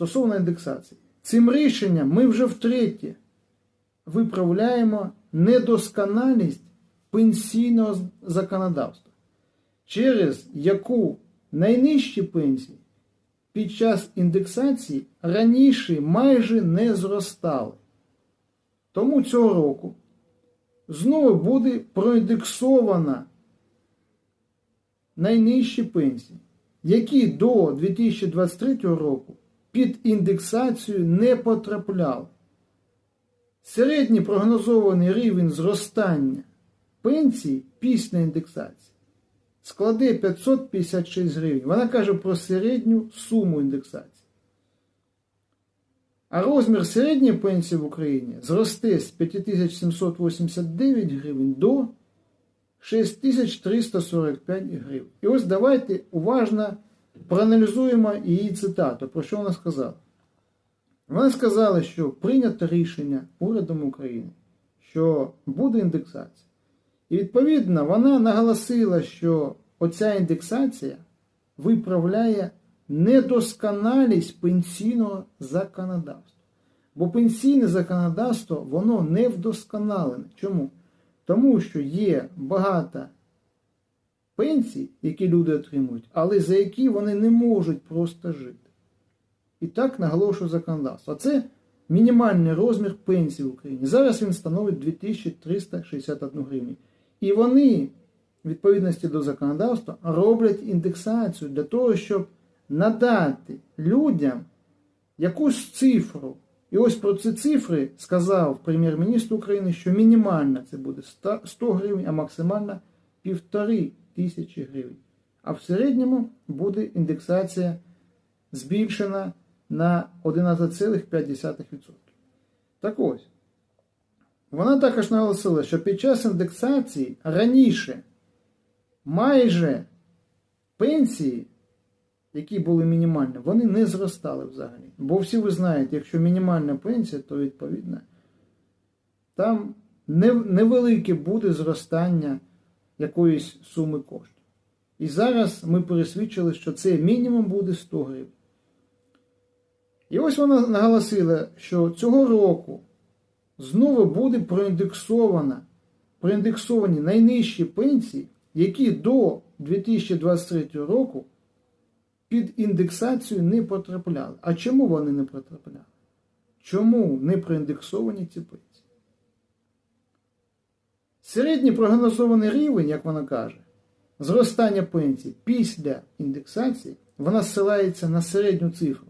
стосовно індексації. Цим рішенням ми вже втретє виправляємо недосконалість пенсійного законодавства, через яку найнижчі пенсії під час індексації раніше майже не зростали. Тому цього року знову буде проіндексована найнижчі пенсії, які до 2023 року під індексацію не потрапляли. Середній прогнозований рівень зростання пенсій після індексації складе 556 гривень. Вона каже про середню суму індексації. А розмір середньої пенсії в Україні зросте з 5789 гривень до 6345 гривень. І ось давайте уважно проаналізуємо її цитату, про що вона сказала. Вона сказала, що прийнято рішення урядом України, що буде індексація. І відповідно вона наголосила, що оця індексація виправляє недосконалість пенсійного законодавства. Бо пенсійне законодавство воно не вдосконалене. Чому? Тому що є багато пенсій, які люди отримують, але за які вони не можуть просто жити. І так наголошує законодавство. А це мінімальний розмір пенсії в Україні. Зараз він становить 2361 гривню. І вони, в відповідності до законодавства, роблять індексацію для того, щоб надати людям якусь цифру. І ось про ці цифри сказав прем'єр-міністр України, що мінімальна це буде 100 гривень, а максимальна півтори тисячі гривень. А в середньому буде індексація збільшена на 11,5%. Так ось, вона також наголосила, що під час індексації раніше майже пенсії, які були мінімальні, вони не зростали взагалі. Бо всі ви знаєте, якщо мінімальна пенсія, то відповідно там невелике буде зростання якоїсь суми коштів. І зараз ми пересвідчили, що це мінімум буде 100 гривень. І ось вона наголосила, що цього року знову буде проіндексована, проіндексовані найнижчі пенсії, які до 2023 року під індексацію не потрапляли. А чому вони не потрапляли? Чому не проіндексовані ці пенсії? Середній прогнозований рівень, як вона каже, зростання пенсій після індексації, вона ссилається на середню цифру.